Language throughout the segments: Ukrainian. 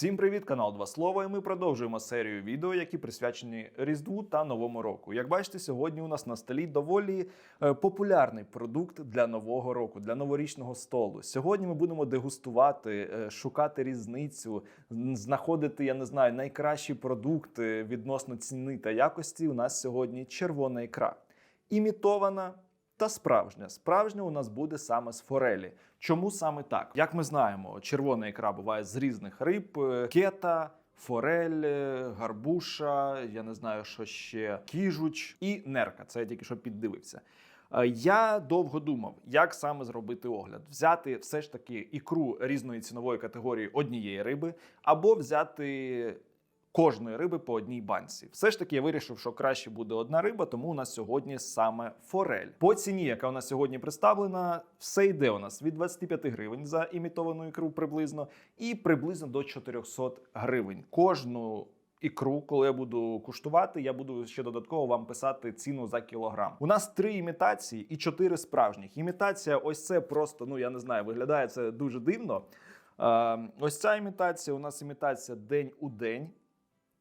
Всім привіт, канал Два Слова. І ми продовжуємо серію відео, які присвячені Різдву та Новому року. Як бачите, сьогодні у нас на столі доволі е, популярний продукт для нового року, для новорічного столу. Сьогодні ми будемо дегустувати, е, шукати різницю, знаходити, я не знаю, найкращі продукти відносно ціни та якості. У нас сьогодні червона ікра. Імітована та справжня. Справжня у нас буде саме з форелі. Чому саме так? Як ми знаємо, червона ікра буває з різних риб: е, кета. Форель, е, гарбуша, я не знаю, що ще кіжуч і нерка. Це я тільки що піддивився. Е, Я довго думав, як саме зробити огляд: взяти все ж таки ікру різної цінової категорії однієї риби, або взяти кожної риби по одній банці. Все ж таки я вирішив, що краще буде одна риба, тому у нас сьогодні саме форель. По ціні, яка у нас сьогодні представлена, все йде у нас від 25 гривень за імітовану ікру приблизно, і приблизно до 400 гривень. Кожну ікру, коли я буду куштувати, я буду ще додатково вам писати ціну за кілограм. У нас три імітації і чотири справжніх. Імітація, ось це просто, ну я не знаю, виглядає це дуже дивно. Е, ось ця імітація. У нас імітація день у день.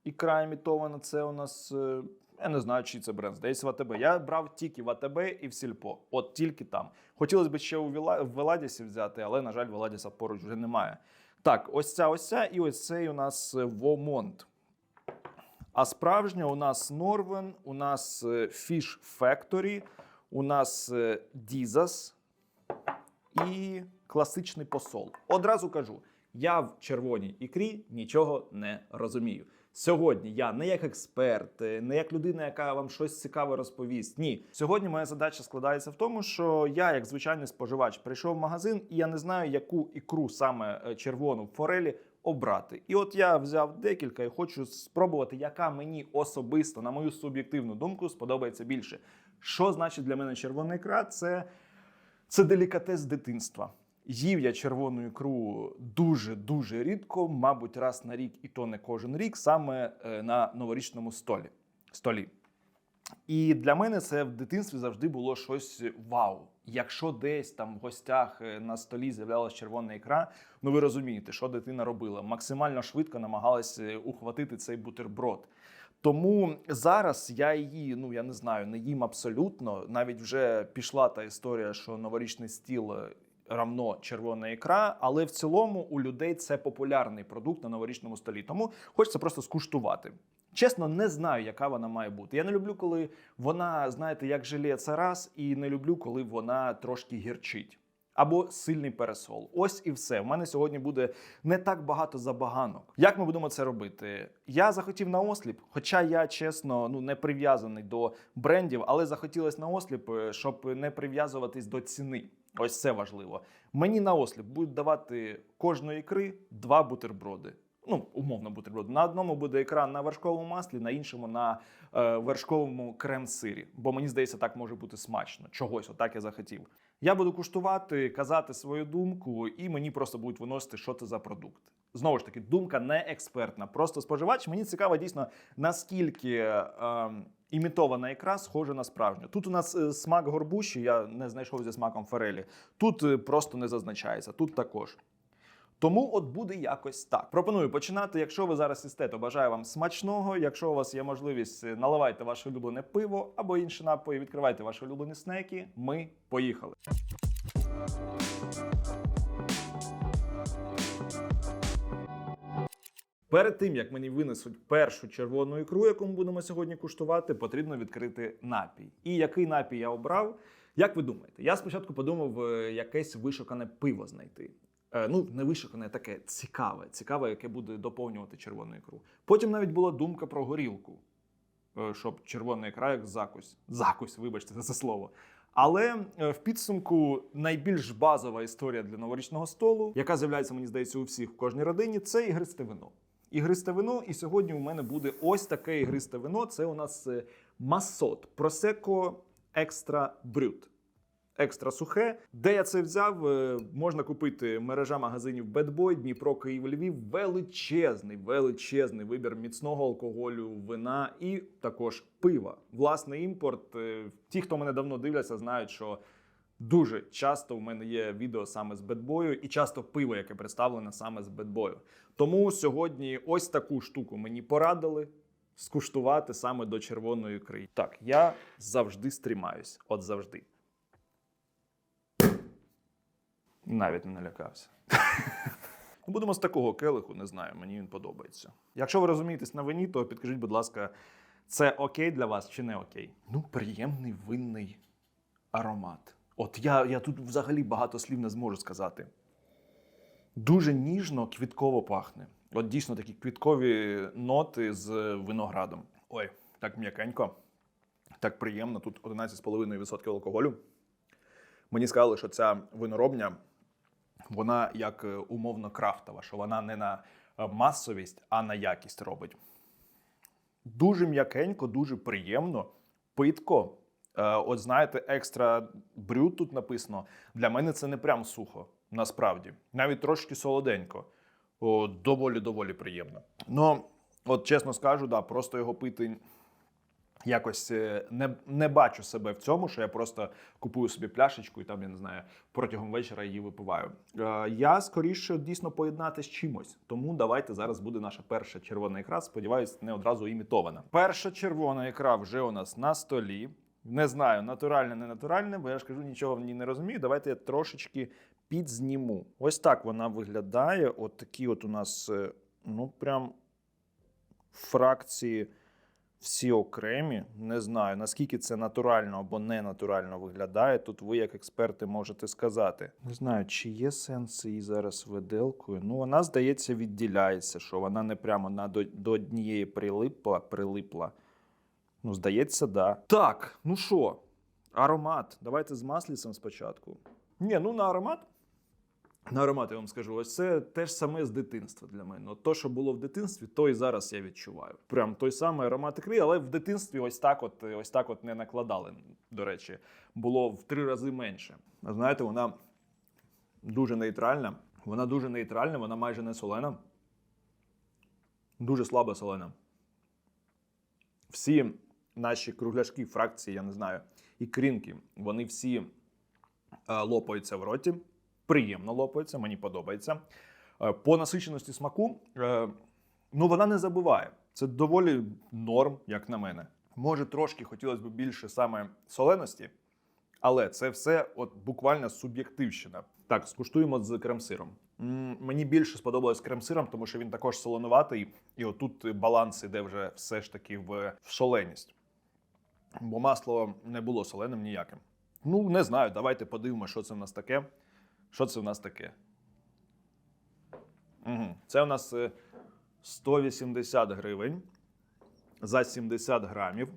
Ікра імітована, це у нас. е, Я не знаю, чий це бренд. Здається, в АТБ. Я брав тільки в АТБ і в Сільпо. От тільки там. Хотілося б ще у Веладісі взяти, але, на жаль, Веладіса поруч вже немає. Так, ось ця, ось ця, і ось цей у нас е, Вомонт. А справжня у нас Норвен, у нас е, Fish Factory, у нас Дізас і класичний посол. Одразу кажу, я в червоній ікрі нічого не розумію. Сьогодні я не як експерт, е, не як людина, яка вам щось цікаве розповість. Ні, сьогодні моя задача складається в тому, що я, як звичайний споживач, прийшов в магазин, і я не знаю, яку ікру саме е, червону в форелі обрати. І от я взяв декілька і хочу спробувати, яка мені особисто, на мою суб'єктивну думку, сподобається більше. Що значить для мене червона ікра? Це це делікатес дитинства. Їв я червону ікру дуже дуже рідко, мабуть, раз на рік, і то не кожен рік, саме е, на новорічному столі. столі. І для мене це в дитинстві завжди було щось вау. Якщо десь там в гостях е, на столі з'являлася червона ікра, ну ви розумієте, що дитина робила. Максимально швидко намагалася е, ухватити цей бутерброд. Тому зараз я її, ну я не знаю, не їм абсолютно. Навіть вже пішла та історія, що новорічний стіл равно червона ікра, але в цілому у людей це популярний продукт на новорічному столі. Тому хочеться просто скуштувати. Чесно, не знаю, яка вона має бути. Я не люблю, коли вона, знаєте, як желе це раз, і не люблю, коли вона трошки гірчить. Або сильний пересол. Ось і все. В мене сьогодні буде не так багато забаганок. Як ми будемо це робити? Я захотів на осліп, хоча я чесно ну не прив'язаний до брендів, але захотілося на осліп, е, щоб не прив'язуватись до ціни. Ось це важливо. Мені на осліп будуть давати кожної ікри два бутерброди. Ну, умовно бутерброд. На одному буде екран на вершковому маслі, на іншому на е, вершковому крем-сирі. Бо мені здається, так може бути смачно. Чогось, отак я захотів. Я буду куштувати, казати свою думку, і мені просто будуть виносити, що це за продукт. Знову ж таки, думка не експертна, просто споживач. Мені цікаво дійсно, наскільки е, імітована ікра схожа на справжню. Тут у нас е, смак горбуші, я не знайшов зі смаком форелі. Тут е, просто не зазначається, тут також. Тому от буде якось так. Пропоную починати. Якщо ви зараз істе, то бажаю вам смачного. Якщо у вас є можливість, е, наливайте ваше улюблене пиво або інші напої, відкривайте ваші улюблені снеки. Ми поїхали. Перед тим як мені винесуть першу червону ікру, яку ми будемо сьогодні куштувати, потрібно відкрити напій. І який напій я обрав? Як ви думаєте? Я спочатку подумав е, якесь вишукане пиво знайти. Е, Ну, не вишукане, таке цікаве, цікаве, яке буде доповнювати червону ікру. Потім навіть була думка про горілку, е, щоб червона ікра як закусь. Закусь, вибачте за це слово. Але в підсумку найбільш базова історія для новорічного столу, яка з'являється, мені здається, у всіх в кожній родині, це ігристе вино. Ігристе вино, і сьогодні у мене буде ось таке ігристе вино. Це у нас е, масот Prosecco Extra Brut. Екстра сухе. Де я це взяв? Е, Можна купити мережа магазинів Bad Boy, Дніпро, Київ, Львів. Величезний, величезний вибір міцного алкоголю, вина і також пива. Власний імпорт. Е, Ті, хто мене давно дивляться, знають, що Дуже часто в мене є відео саме з бедбою, і часто пиво, яке представлене саме з бедбою. Тому сьогодні ось таку штуку мені порадили скуштувати саме до червоної ікри. Так, я завжди стрімаюсь. От завжди. Навіть не налякався. Ну, Будемо з такого келиху, не знаю, мені він подобається. Якщо ви розумієтесь на вині, то підкажіть, будь ласка, це окей для вас чи не окей? Ну, приємний винний аромат. От я, я тут взагалі багато слів не зможу сказати. Дуже ніжно, квітково пахне. От дійсно такі квіткові ноти з виноградом. Ой, так м'якенько, так приємно. Тут 11,5% алкоголю. Мені сказали, що ця виноробня, вона як е, умовно крафтова, що вона не на е, масовість, а на якість робить. Дуже м'якенько, дуже приємно, питко. Е, От знаєте, екстра брют тут написано. Для мене це не прям сухо, насправді. Навіть трошки солоденько. О, доволі доволі приємно. Ну, от чесно скажу, да, просто його пити якось е, не, не бачу себе в цьому, що я просто купую собі пляшечку і там, я не знаю, протягом вечора її випиваю. Е, я скоріше дійсно поєднати з чимось. Тому давайте зараз буде наша перша червона ікра. Сподіваюсь, не одразу імітована. Перша червона ікра вже у нас на столі. Не знаю, натуральне, не натуральне, бо я ж кажу, нічого в ній не розумію. Давайте я трошечки підзніму. Ось так вона виглядає. От такі от у нас, е, ну прям фракції всі окремі. Не знаю, наскільки це натурально або не натурально виглядає. Тут ви, як експерти, можете сказати. Не знаю, чи є сенс її зараз виделкою. Ну, вона, здається, відділяється, що вона не прямо на до, до однієї прилипла, прилипла. Ну, здається, да. Так, ну що, аромат. Давайте з маслицем спочатку. Ні, ну на аромат. На аромат я вам скажу, ось це те ж саме з дитинства для мене. От то, що було в дитинстві, то і зараз я відчуваю. Прям той самий аромат ікри, але в дитинстві ось так от, ось так от не накладали. До речі, було в три рази менше. Знаєте, вона дуже нейтральна. Вона дуже нейтральна, вона майже не солена. Дуже слабо солена. Всі наші кругляшки, фракції, я не знаю, і крінки, вони всі е, лопаються в роті. Приємно лопаються, мені подобається. Е, По насиченості смаку, е, ну вона не забуває. Це доволі норм, як на мене. Може, трошки хотілося б більше саме соленості, але це все от буквально суб'єктивщина. Так, скуштуємо з крем-сиром. Мені більше сподобалось крем-сиром, тому що він також солонуватий, і отут баланс іде вже все ж таки в в соленість. Бо масло не було соленим ніяким. Ну, не знаю, давайте подивимося, що це в нас таке. Що це в нас таке? Угу. Це у нас е, 180 гривень за 70 грамів.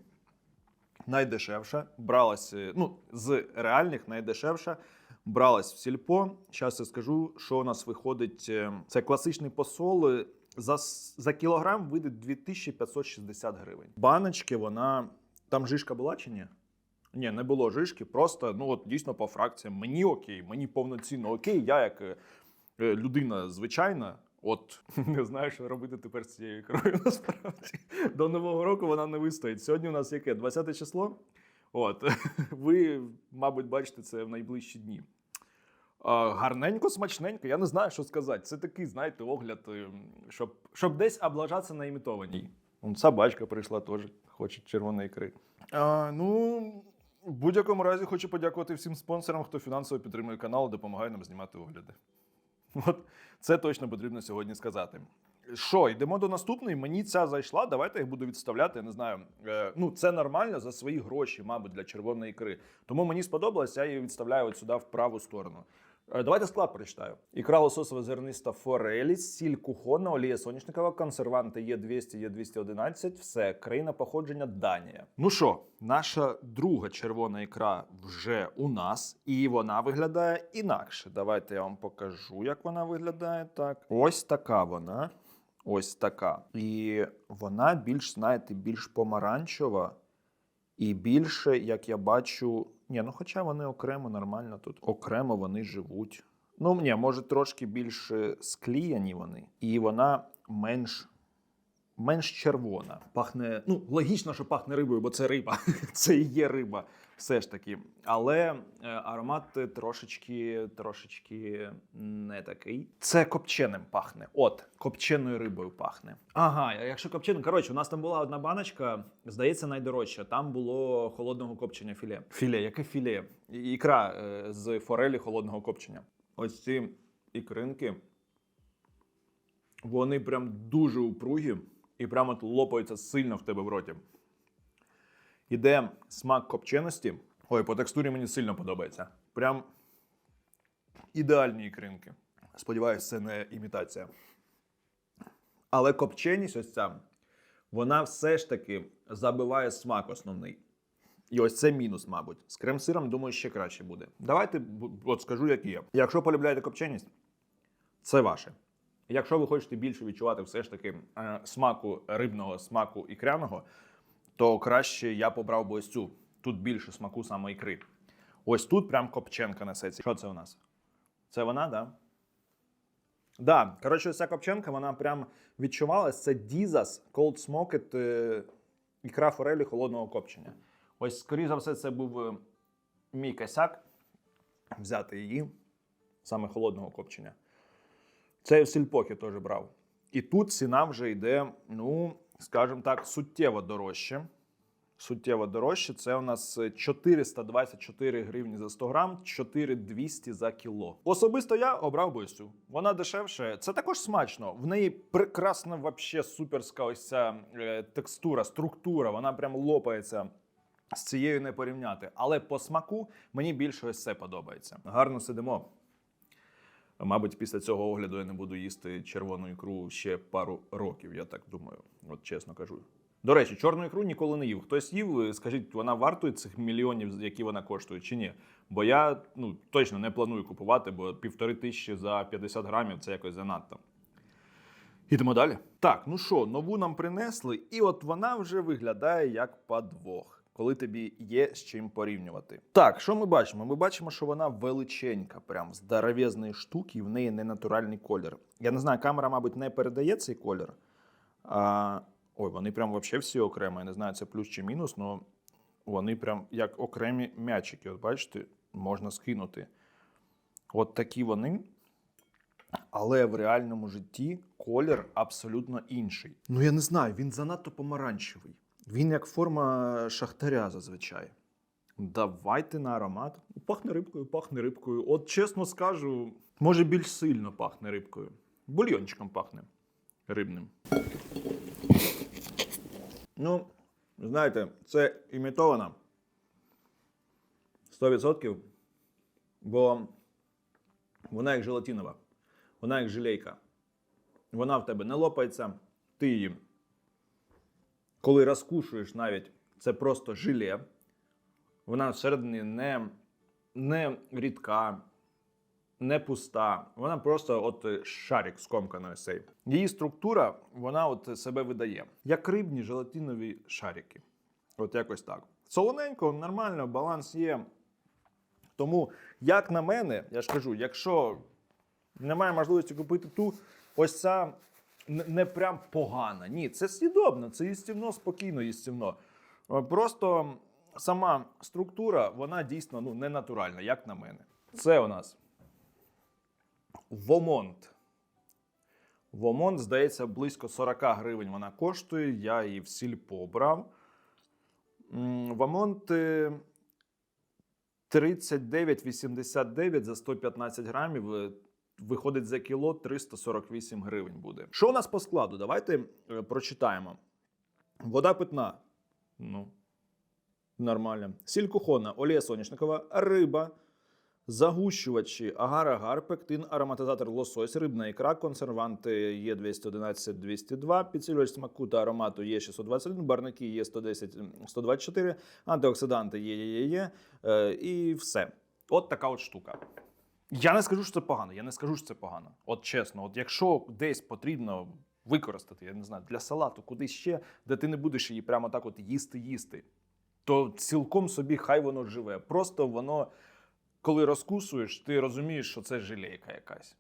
Найдешевша. Бралась, е, ну, з реальних найдешевша. Бралась в сільпо. Зараз я скажу, що у нас виходить. е, Це класичний посол. е, За, за кілограм вийде 2560 гривень. Баночки, вона. Там жишка була чи ні? Ні, не було жишки, просто ну от дійсно по фракціям. Мені окей, мені повноцінно окей. Я як е, е, людина звичайна, от не знаю, що робити тепер з цією ікрою. Насправді до нового року вона не вистоїть. Сьогодні у нас яке? 20 число. От ви, мабуть, бачите це в найближчі дні. Гарненько, смачненько, я не знаю, що сказати. Це такий, знаєте, огляд, е, щоб, щоб десь облажатися на імітованій. Вон собачка прийшла теж, хоче червоної ікри. А, ну, в будь-якому разі хочу подякувати всім спонсорам, хто фінансово підтримує канал допомагає нам знімати огляди. От це точно потрібно сьогодні сказати. Що, йдемо до наступної. Мені ця зайшла. Давайте я буду відставляти. Я не знаю. Е, ну, це нормально за свої гроші, мабуть, для червоної ікри. Тому мені сподобалось, я її відставляю от сюди в праву сторону. Е, Давайте склад прочитаю. Ікра лососова зерниста форелі, сіль кухонна, олія соняшникова, консерванти є 200, є 211. Все, країна походження Данія. Ну що, наша друга червона ікра вже у нас, і вона виглядає інакше. Давайте я вам покажу, як вона виглядає. Так, ось така вона. Ось така. І вона більш, знаєте, більш помаранчева. І більше, як я бачу, ні, ну хоча вони окремо нормально тут. Окремо вони живуть. Ну, ні, може, трошки більш скліяні вони, і вона менш. Менш червона. Пахне, ну, логічно, що пахне рибою, бо це риба. Це і є риба. Все ж таки. Але е, аромат трошечки, трошечки не такий. Це копченим пахне. От, копченою рибою пахне. Ага, якщо копченим. Коротше, у нас там була одна баночка, здається, найдорожча. Там було холодного копчення філе. Філе, яке філе? Ікра е, з форелі холодного копчення. Ось ці ікринки. Вони прям дуже упругі і прямо лопаються сильно в тебе в роті. Іде смак копченості. Ой, по текстурі мені сильно подобається. Прям ідеальні ікринки. Сподіваюсь, це не імітація. Але копченість ось ця, вона все ж таки забиває смак основний. І ось це мінус, мабуть. З крем-сиром, думаю, ще краще буде. Давайте от скажу, як є. Якщо полюбляєте копченість, це ваше. Якщо ви хочете більше відчувати все ж таки е, смаку рибного, смаку ікряного, то краще я побрав би ось цю. Тут більше смаку саме ікри. Ось тут прям копченка несеться. Що це у нас? Це вона, да? Да, коротше, ось ця копченка, вона прям відчувалась. Це Дізас Cold Smoked е, ікра форелі холодного копчення. Ось, скоріше за все, це був е, мій косяк взяти її, саме холодного копчення. Це я в сільпокі теж брав. І тут ціна вже йде, ну, скажімо так, суттєво дорожче. Суттєво дорожче. Це у нас е, 424 гривні за 100 грам, 4200 за кіло. Особисто я обрав би. Вона дешевше. Це також смачно. В неї прекрасна, вообще суперська ось ця е, текстура, структура. Вона прям лопається. З цією не порівняти. Але по смаку мені більше ось це подобається. Гарно сидимо. Мабуть, після цього огляду я не буду їсти червону ікру ще пару років, я так думаю, от чесно кажу. До речі, чорну ікру ніколи не їв. Хтось їв, скажіть, вона вартує цих мільйонів, які вона коштує, чи ні? Бо я ну, точно не планую купувати, бо півтори тисячі за 50 грамів це якось занадто. Ідемо далі. Так, ну що, нову нам принесли, і от вона вже виглядає як подвох, коли тобі є з чим порівнювати. Так, що ми бачимо? Ми бачимо, що вона величенька, прям здоровезної штуки, і в неї ненатуральний колір. Я не знаю, камера, мабуть, не передає цей колір. А, ой, вони прям взагалі всі окремо. Я не знаю, це плюс чи мінус, але вони прям як окремі м'ячики. От бачите, можна скинути. От такі вони. Але в реальному житті колір абсолютно інший. Ну я не знаю, він занадто помаранчевий. Він як форма шахтаря зазвичай. Давайте на аромат. Пахне рибкою, пахне рибкою. От чесно скажу, може більш сильно пахне рибкою. Бульйончиком пахне рибним. Ну, знаєте, це імітовано 100%, бо вона як желатинова, вона як желейка. Вона в тебе не лопається, ти її, коли розкушуєш навіть, це просто желе. Вона всередині не, не рідка, не пуста. Вона просто от е, шарик скомканої сей. Її структура, вона от себе видає. Як рибні желатинові шарики. От якось так. Солоненько, нормально, баланс є. Тому, як на мене, я ж кажу, якщо немає можливості купити ту, ось ця не, прям погана. Ні, це слідобно, це їстівно, спокійно їстівно. Е, Просто сама структура, вона дійсно ну, не натуральна, як на мене. Це у нас Вомонт. Вомонт, здається, близько 40 гривень вона коштує. Я її в сільпо брав. М, Вомонт е, 39,89 за 115 грамів. Виходить за кіло 348 гривень буде. Що у нас по складу? Давайте е, прочитаємо. Вода питна. Ну, нормально. Сіль кухонна, олія соняшникова, риба, загущувачі, агар-агар, пектин, ароматизатор лосось, рибна ікра, консерванти є 211 202 підсилювач смаку та аромату є 621, барники є 110 124 антиоксиданти є, є, є, є е, і все. От така от штука. Я не скажу, що це погано. Я не скажу, що це погано. От чесно, от якщо десь потрібно використати, я не знаю, для салату, кудись ще, де ти не будеш її прямо так от їсти, їсти, то цілком собі хай воно живе. Просто воно, коли розкусуєш, ти розумієш, що це желейка якась,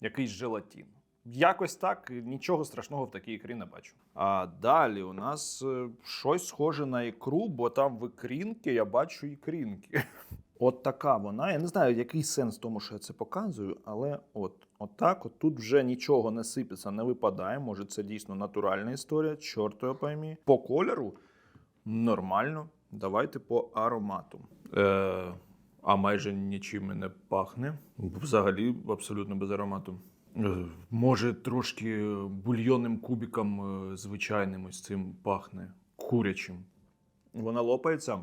якийсь желатин. Якось так, нічого страшного в такій ікрі не бачу. А далі у нас е, щось схоже на ікру, бо там в ікрінки я бачу ікрінки. От така вона. Я не знаю, який сенс в тому, що я це показую, але от, от так, от тут вже нічого не сипеться, не випадає. Може, це дійсно натуральна історія, чорт його поймі. По кольору нормально. Давайте по аромату. Е, а майже нічим не пахне. Взагалі абсолютно без аромату. Е, Може, трошки бульйонним кубиком е, звичайним ось цим пахне курячим. Вона лопається.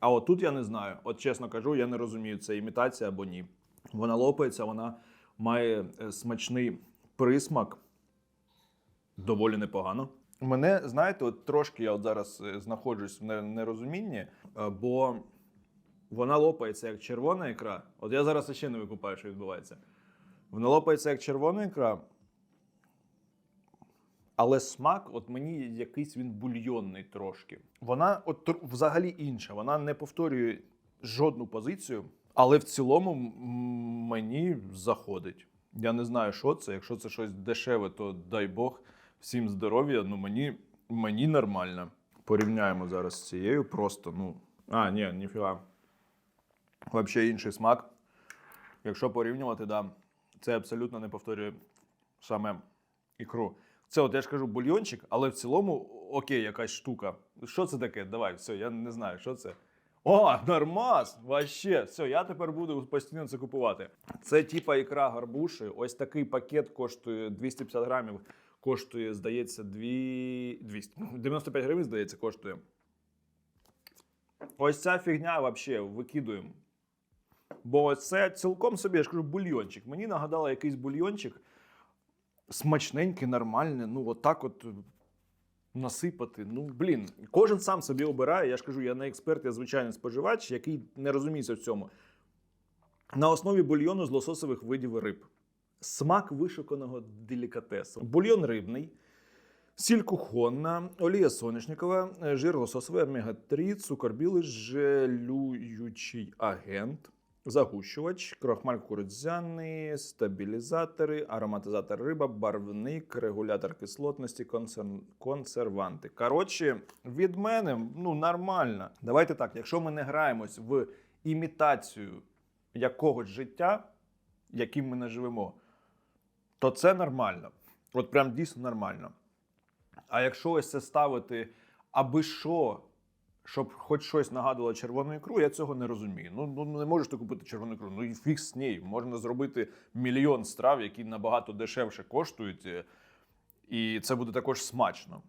А от тут я не знаю. От чесно кажу, я не розумію, це імітація або ні. Вона лопається, вона має е, смачний присмак. Доволі непогано. Мене, знаєте, от трошки я от зараз е, знаходжусь в нерозумінні, е, бо вона лопається як червона ікра. От я зараз ще не викупаю, що відбувається. Вона лопається як червона ікра. Але смак, от мені якийсь він бульйонний трошки. Вона от взагалі інша. Вона не повторює жодну позицію, але в цілому мені заходить. Я не знаю, що це. Якщо це щось дешеве, то дай Бог всім здоров'я. Ну мені, мені нормально. Порівняємо зараз з цією. Просто ну. А, ні, ніфіга. Взагалі інший смак. Якщо порівнювати, да, це абсолютно не повторює саме ікру. Це, от я ж кажу, бульйончик, але в цілому окей, якась штука. Що це таке? Давай, все, я не знаю, що це. О, нормас! Вообще, все, я тепер буду постійно це купувати. Це типа ікра гарбуші. Ось такий пакет коштує 250 грамів. Коштує, здається, 2... 200. 95 гривень, здається, коштує. Ось ця фігня взагалі викидуємо. Бо це цілком собі, я ж кажу, бульйончик. Мені нагадало якийсь бульйончик смачненький, нормальний. Ну, отак от е, насипати. Ну, блін, кожен сам собі обирає. Я ж кажу, я не експерт, я звичайний споживач, який не розуміється в цьому. На основі бульйону з лососових видів риб. Смак вишуканого делікатесу. Бульйон рибний. Сіль кухонна, олія соняшникова, е, жир лососовий, омега-3, цукор білий, желюючий агент, загущувач, крохмаль кукурудзяний, стабілізатори, ароматизатор риба, барвник, регулятор кислотності, консер- консерванти. Коротше, від мене ну нормально. Давайте так, якщо ми не граємось в імітацію якогось життя, яким ми не живемо, то це нормально. От прям дійсно нормально. А якщо ось це ставити аби що, щоб хоч щось нагадувало червону ікру, я цього не розумію. Ну, ну не можеш ти купити червону ікру. Ну і фіг з нею. Можна зробити мільйон страв, які набагато дешевше коштують, е, і це буде також смачно.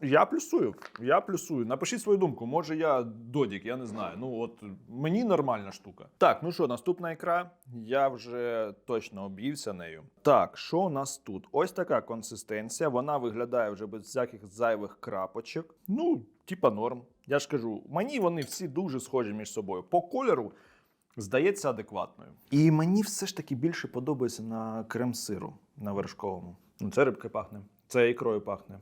Я плюсую. Я плюсую. Напишіть свою думку. Може, я додік, я не знаю. Ну, от мені нормальна штука. Так, ну що, наступна ікра. Я вже точно об'ївся нею. Так, що у нас тут? Ось така консистенція. Вона виглядає вже без всяких зайвих крапочок. Ну, типа норм. Я ж кажу, мені вони всі дуже схожі між собою. По кольору здається адекватною. І мені все ж таки більше подобається на крем-сиру на вершковому. Ну, це рибка пахне, це ікрою пахне.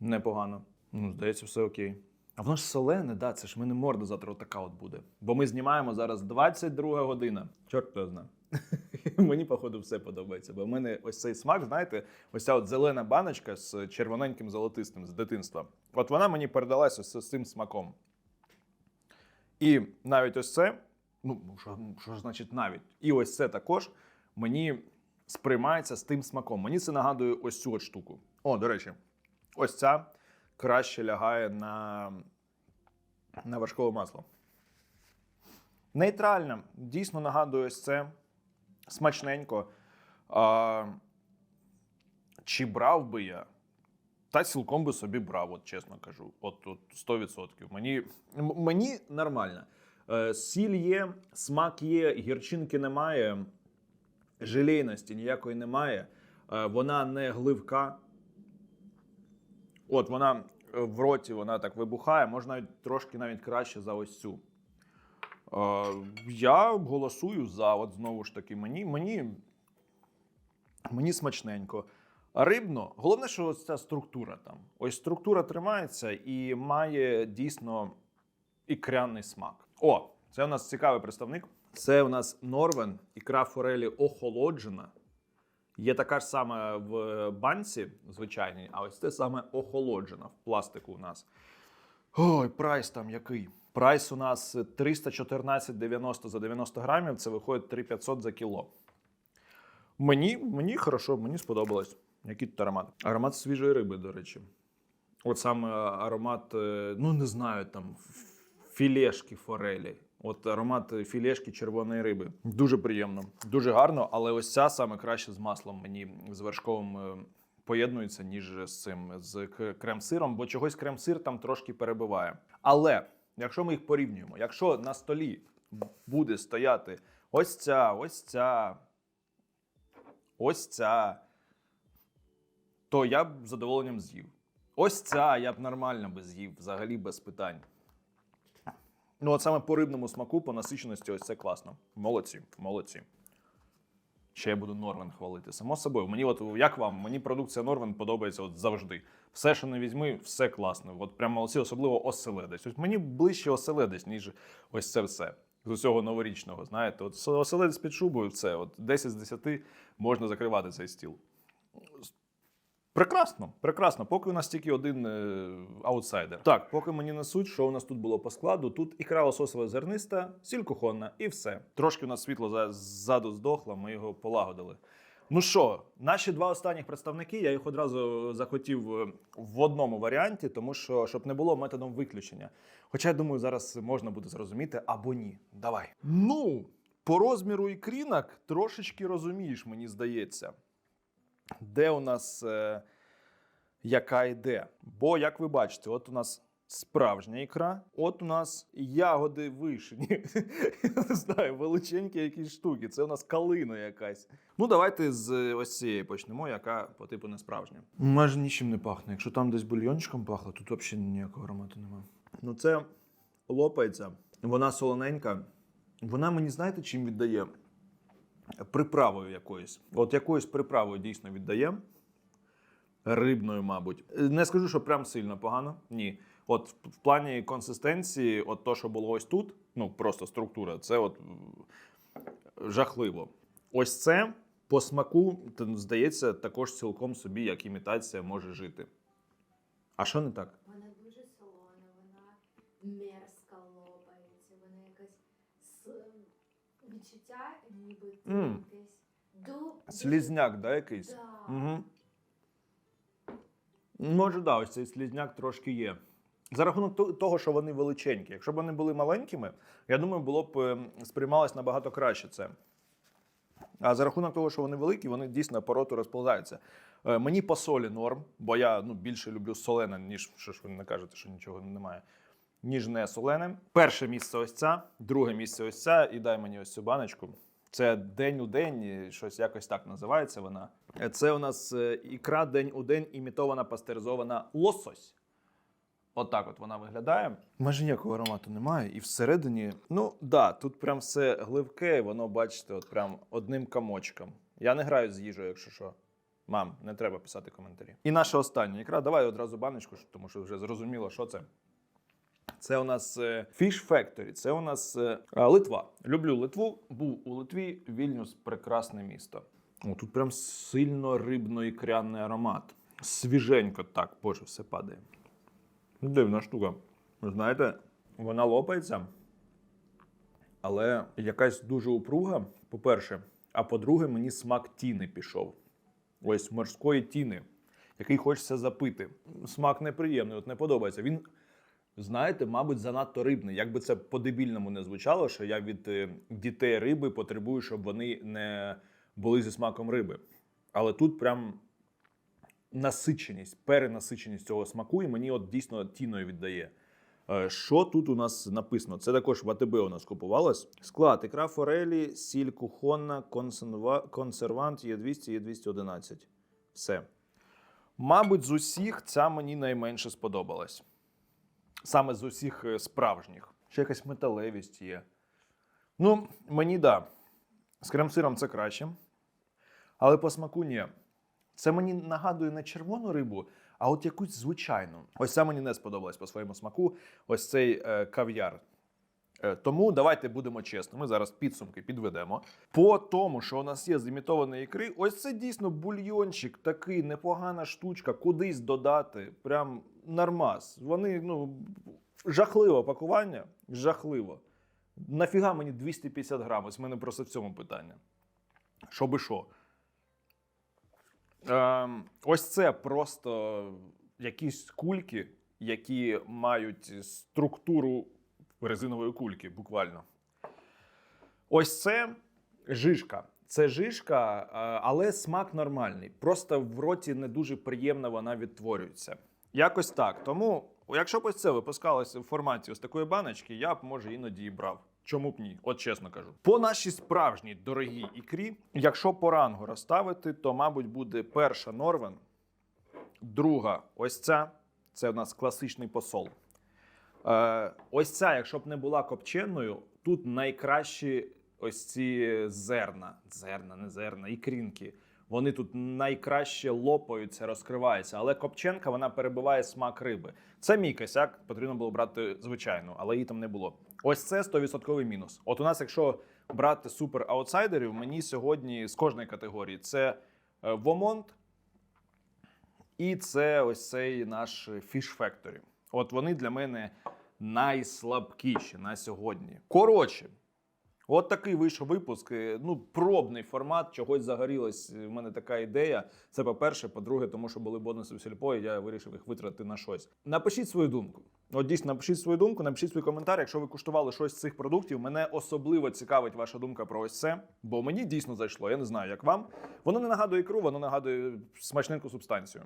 Непогано. Ну, здається, все окей. А воно ж солене, да, це ж в мене морда завтра така от буде. Бо ми знімаємо зараз 22 година. Чорт хто знає. Мені, походу, все подобається. Бо в мене ось цей смак, знаєте, ось ця от зелена баночка з червоненьким золотистим з дитинства. От вона мені передалася з цим смаком. І навіть ось це, ну що, що значить навіть, і ось це також мені сприймається з тим смаком. Мені це нагадує ось цю от штуку. О, до речі, ось ця краще лягає на, на вершкове масло. Нейтральна, дійсно нагадує ось це смачненько. А, чи брав би я? Та цілком би собі брав, от чесно кажу. От, от 100%. Мені, мені нормально. Е, сіль є, смак є, гірчинки немає, желейності ніякої немає. Е, вона не гливка. От вона е, в роті вона так вибухає, можна навіть трошки навіть краще за ось цю. Е, я голосую за, от знову ж таки, мені, мені, мені смачненько. Рибно, головне, що ось ця структура там. Ось структура тримається і має дійсно ікряний смак. О, це у нас цікавий представник. Це у нас Норвен, ікра форелі охолоджена. Є така ж сама в банці звичайній, а ось це саме охолоджена в пластику у нас. Ой, прайс там який. Прайс у нас 314,90 за 90 грамів. Це виходить 3500 за кіло. Мені, мені хорошо, мені сподобалось. Який тут аромат? Аромат свіжої риби, до речі. От саме аромат, е, ну не знаю, там філешки форелі. От аромат філешки червоної риби. Дуже приємно, дуже гарно, але ось ця саме краще з маслом мені з вершковим е, поєднується, ніж з цим з крем-сиром, бо чогось крем-сир там трошки перебиває. Але якщо ми їх порівнюємо, якщо на столі буде стояти ось ця, ось ця, ось ця, то я б задоволенням з'їв. Ось ця я б нормально би з'їв, взагалі без питань. Ну, от саме по рибному смаку, по насиченості, ось це класно. Молодці, молодці. Ще я буду Норвен хвалити. Само собою. Мені, от як вам, мені продукція Норвен подобається от завжди. Все, що не візьми, все класно. От прям молодці, особливо оселедець. Ось мені ближче оселедець, ніж ось це все. З усього новорічного. Знаєте, от оселедець під шубою, все. От 10 з 10 можна закривати цей стіл. Прекрасно, прекрасно. Поки у нас тільки один е, аутсайдер. Так, поки мені несуть, що у нас тут було по складу. Тут ікра лососова зерниста, сіль кухонна і все. Трошки у нас світло за- ззаду здохло, ми його полагодили. Ну що, наші два останніх представники, я їх одразу захотів е, в одному варіанті, тому що щоб не було методом виключення. Хоча я думаю, зараз можна буде зрозуміти або ні. Давай. Ну, по розміру ікрінок трошечки розумієш, мені здається де у нас е, яка йде. Бо, як ви бачите, от у нас справжня ікра, от у нас ягоди вишені. Я не знаю, величенькі якісь штуки. Це у нас калина якась. Ну, давайте з е, ось цієї почнемо, яка по типу не справжня. Майже нічим не пахне. Якщо там десь бульйончиком пахло, тут взагалі ніякого аромату немає. Ну, це лопається, вона солоненька. Вона мені знаєте, чим віддає? Приправою якоюсь. От якоюсь приправою дійсно віддає. Рибною, мабуть. Не скажу, що прям сильно погано. Ні. От в- плані консистенції, от то, що було ось тут, ну просто структура, це от жахливо. Ось це по смаку, здається, також цілком собі, як імітація, може жити. А що не так? Вона дуже солона, вона мерзко лопається, вона якась с... відчуття, ніби ти М. десь ду... Слізняк, да, якийсь? Да. Угу. Може, да, ось цей слізняк трошки є. За рахунок то- того, що вони величенькі. Якщо б вони були маленькими, я думаю, було б ем, сприймалось набагато краще це. А за рахунок того, що вони великі, вони дійсно по роту розповзаються. Е, Мені по солі норм, бо я ну, більше люблю солене, ніж що ж ви не кажете, що нічого немає, ніж не солене. Перше місце ось ця, друге місце ось ця, і дай мені ось цю баночку. Це день у день, щось якось так називається вона. Це у нас е, ікра день у день імітована пастеризована лосось. Отак от вона виглядає. Майже ніякого аромату немає. І всередині, ну да, тут прям все гливке, і воно, бачите, от прям одним комочком. Я не граю з їжею, якщо що. Мам, не треба писати коментарі. І наша остання ікра. Давай одразу баночку, тому що вже зрозуміло, що це. Це у нас е, Fish Factory, це у нас е, Литва. Люблю Литву. Був у Литві. Вільнюс прекрасне місто. О, тут прям сильно рибно-ікряний аромат. Свіженько так, боже, все падає. Дивна штука. Знаєте, вона лопається, але якась дуже упруга, по-перше. А по-друге, мені смак тіни пішов. Ось морської тіни, який хочеться запити. Смак неприємний, от не подобається. Він, знаєте, мабуть, занадто рибний. Як би це по-дебільному не звучало, що я від е, дітей риби потребую, щоб вони не були зі смаком риби. Але тут прям насиченість, перенасиченість цього смаку, і мені от дійсно тіною віддає. Е, Що тут у нас написано? Це також в АТБ у нас купувалось. Склад ікра форелі, сіль кухонна, консервант є 200, є 211. Все. Мабуть, з усіх ця мені найменше сподобалась. Саме з усіх е, справжніх. Ще якась металевість є. Ну, мені да. З крем-сиром це краще. Але по смаку ні. Це мені нагадує не червону рибу, а от якусь звичайну. Ось це мені не сподобалось по своєму смаку. Ось цей е, кав'яр. Е, Тому давайте будемо чесними. Ми зараз підсумки підведемо. По тому, що у нас є з ікри, ось це дійсно бульйончик, такий непогана штучка, кудись додати. Прям нормас. Вони ну жахливе пакування, жахливо. Нафіга мені 250 грам? Ось в мене просто в цьому питання. Що би що. Ем, ось це просто якісь кульки, які мають структуру резинової кульки, буквально. Ось це жишка. Це жишка, але смак нормальний. Просто в роті не дуже приємно вона відтворюється. Якось так. Тому, якщо б ось це випускалося в форматі ось такої баночки, я б може іноді і брав. Чому б ні? От чесно кажу. По нашій справжній дорогій ікрі, якщо по рангу розставити, то, мабуть, буде перша Норвен, друга ось ця. Це у нас класичний посол. Е, ось ця, якщо б не була копченою, тут найкращі ось ці зерна, зерна, не зерна, ікрінки. Вони тут найкраще лопаються, розкриваються. Але копченка вона перебиває смак риби. Це мій косяк, потрібно було брати звичайну, але її там не було. Ось це 100% мінус. От у нас, якщо брати супер аутсайдерів, мені сьогодні з кожної категорії це е, Вомонт, і це ось цей наш Fish Factory. От вони для мене найслабкіші на сьогодні. Коротше, от такий вийшов випуск. Е, Ну, пробний формат, чогось загорілась. В мене така ідея. Це по-перше, по-друге, тому що були бонуси в сільпо, і я вирішив їх витратити на щось. Напишіть свою думку. От дійсно, напишіть свою думку, напишіть свій коментар. Якщо ви куштували щось з цих продуктів, мене особливо цікавить ваша думка про ось це, бо мені дійсно зайшло. Я не знаю, як вам. Воно не нагадує ікру, воно нагадує смачненьку субстанцію.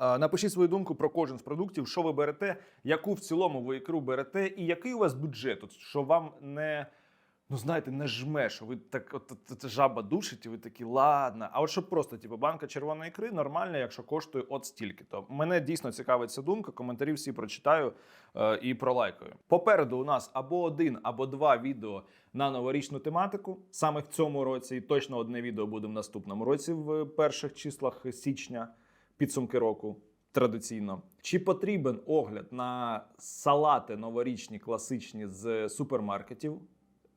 Напишіть свою думку про кожен з продуктів, що ви берете, яку в цілому ви ікру берете, і який у вас бюджет, от, що вам не. Ну, знаєте, не жме, що ви так, от, от, от жаба душить, і ви такі, ладно. А от щоб просто, типу, банка червоної ікри нормальна, якщо коштує от стільки. То мене дійсно цікавить ця думка. Коментарі всі прочитаю е, і пролайкаю. Попереду у нас або один, або два відео на новорічну тематику. Саме в цьому році, і точно одне відео буде в наступному році, в перших числах січня підсумки року. Традиційно, чи потрібен огляд на салати новорічні класичні з супермаркетів?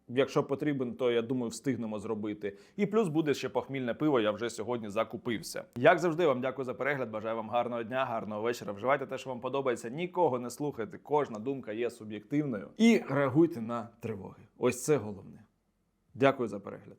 Якщо потрібен, то я думаю, встигнемо зробити. І плюс буде ще похмільне пиво. Я вже сьогодні закупився. Як завжди, вам дякую за перегляд. Бажаю вам гарного дня, гарного вечора. Вживайте те, що вам подобається. Нікого не слухайте. Кожна думка є суб'єктивною. І реагуйте на тривоги. Ось це головне. Дякую за перегляд.